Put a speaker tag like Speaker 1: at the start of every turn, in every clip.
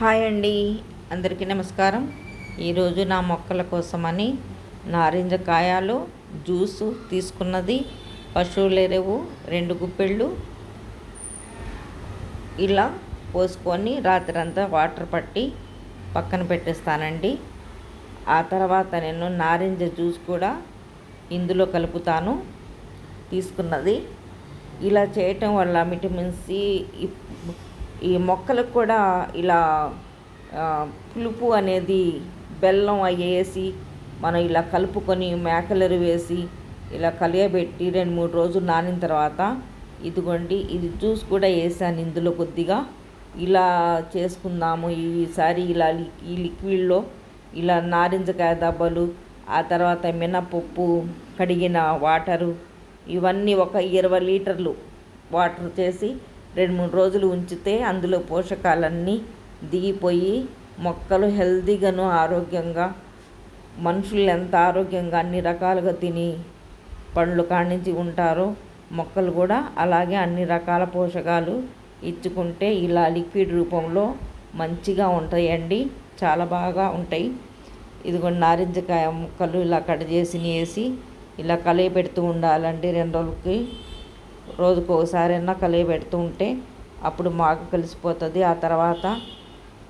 Speaker 1: Hi అండి అందరికీ నమస్కారం. ఈరోజు నా మొక్కల కోసమని నారింజ కాయలు జ్యూసు తీసుకున్నది. పశువుల ఎరువు రెండు గుప్పెళ్ళు. ఇలా పోసుకొని రాత్రంతా వాటర్ పట్టి పక్కన పెట్టేస్తానండి. ఆ తర్వాత నేను నారింజ జ్యూస్ కూడా ఇందులో కలుపుతాను తీసుకున్నది. ఇలా చేయటం వల్ల విటమిన్ సి ఈ మొక్కలకు కూడా ఇలా పులుపు అనేది బెల్లం వేసి మనం ఇలా కలుపుకొని మేకలరు వేసి ఇలా కలియబెట్టి రెండు మూడు రోజులు నానిన తర్వాత ఇదిగోండి ఇది జ్యూస్ కూడా వేసాను ఇందులో కొద్దిగా. ఇలా చేసుకుందాము ఈసారి ఇలా ఈ లిక్విడ్లో ఇలా నారింజకాయ దబ్బలు ఆ తర్వాత మినపప్పు కడిగిన వాటరు ఇవన్నీ ఒక ఇరవై లీటర్లు వాటర్ చేసి రెండు మూడు రోజులు ఉంచితే అందులో పోషకాలన్నీ దిగిపోయి మొక్కలు హెల్తీగాను ఆరోగ్యంగా మనుషులు ఎంత ఆరోగ్యంగా అన్ని రకాలుగా తిని పండ్లు కాడించి ఉంటారో మొక్కలు కూడా అలాగే అన్ని రకాల పోషకాలు ఇచ్చుకుంటే ఇలా లిక్విడ్ రూపంలో మంచిగా ఉంటాయండి. చాలా బాగా ఉంటాయి. ఇదిగోండి నారింజకాయ ముక్కలు ఇలా కట్ చేసి వేసి ఇలా కలయి పెడుతూ ఉండాలండి రెండు రోజులకి. రోజుకు ఒకసారైనా కలిగి పెడుతూ ఉంటే అప్పుడు మాకు కలిసిపోతుంది. ఆ తర్వాత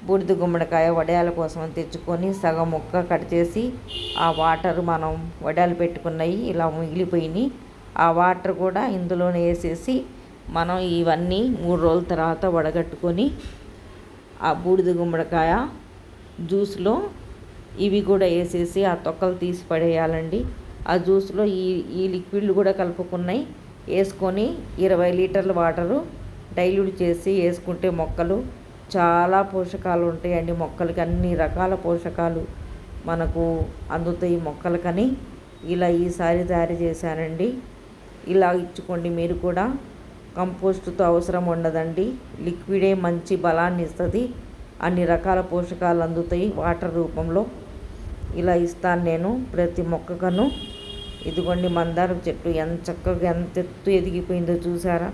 Speaker 1: బూడిద గుమ్మడికాయ వడియాల కోసం తెచ్చుకొని సగం ముక్క కట్ చేసి ఆ వాటర్ మనం వడియాలు పెట్టుకున్నవి ఇలా మిగిలిపోయినాయి. ఆ వాటర్ కూడా ఇందులోనే వేసేసి మనం ఇవన్నీ మూడు రోజుల తర్వాత వడగట్టుకొని ఆ బూడిద గుమ్మడికాయ జ్యూస్లో ఇవి కూడా వేసేసి ఆ తొక్కలు తీసి పడేయాలండి. ఆ జ్యూస్లో ఈ ఈ లిక్విడ్లు కూడా కలుపుకున్నాయి. వేసుకొని ఇరవై లీటర్ల వాటరు డైల్యూట్ చేసి వేసుకుంటే మొక్కలు చాలా పోషకాలు ఉంటాయండి. మొక్కలకి అన్ని రకాల పోషకాలు మనకు అందుతాయి మొక్కలకని. ఇలా ఈసారి తయారు చేశానండి. ఇలా ఇచ్చుకోండి మీరు కూడా. కంపోస్ట్తో అవసరం ఉండదండి. లిక్విడే మంచి బలాన్ని ఇస్తుంది. అన్ని రకాల పోషకాలు అందుతాయి వాటర్ రూపంలో. ఇలా ఇస్తాను నేను ప్రతి మొక్కకను. ఇదిగోండి మందారం చెట్టు ఎంత చక్కగా ఎంత ఎత్తు ఎదిగిపోయిందో చూసారా?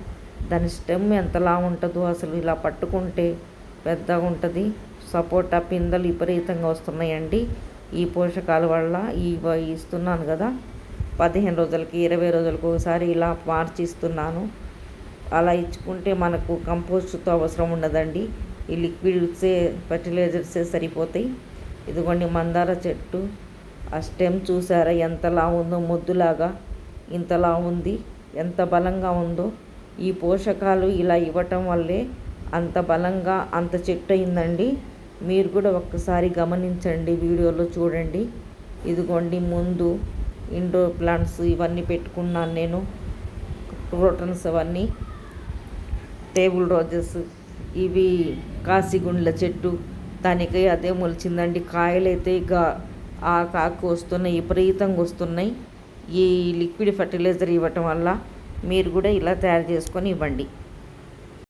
Speaker 1: దాని స్టెమ్ ఎంతలా ఉంటుందో అసలు ఇలా పట్టుకుంటే పెద్దగా ఉంటుంది. సపోటా పిందెలు విపరీతంగా వస్తున్నాయండి. ఈ పోషకాల వల్ల ఈ ఇస్తున్నాను కదా. పదిహేను రోజులకి ఇరవై రోజులకి ఒకసారి ఇలా మార్చి ఇస్తున్నాను అలా ఇచ్చుకుంటే మనకు కంపోస్ట్తో అవసరం ఉండదండి. ఈ లిక్విడ్సే ఫర్టిలైజర్సే సరిపోతాయి. ఇదిగోండి మందార చెట్టు. ఆ స్టెమ్ చూసారా ఎంతలా ఉందో మొద్దులాగా. ఇంతలా ఉంది ఎంత బలంగా ఉందో. ఈ పోషకాలు ఇలా ఇవ్వటం వల్లే అంత బలంగా అంత చెట్టు అయిందండి మీరు కూడా ఒక్కసారి గమనించండి వీడియోలో చూడండి. ఇదిగోండి ముందు ఇండోర్ ప్లాంట్స్ ఇవన్నీ పెట్టుకున్నాను నేను. క్రోటన్స్ అవన్నీ టేబుల్ రోజెస్ ఇవి కాశీగుండ్ల చెట్టు. దానికి అదే మొలిచిందండి. కాయలైతే ఇక ఆ కాకు వస్తున్నాయి విపరీతంగా వస్తున్నాయి. ఈ లిక్విడ్ ఫర్టిలైజర్ ఇవ్వటం వల్ల మీరు కూడా ఇలా తయారు చేసుకొని ఇవ్వండి.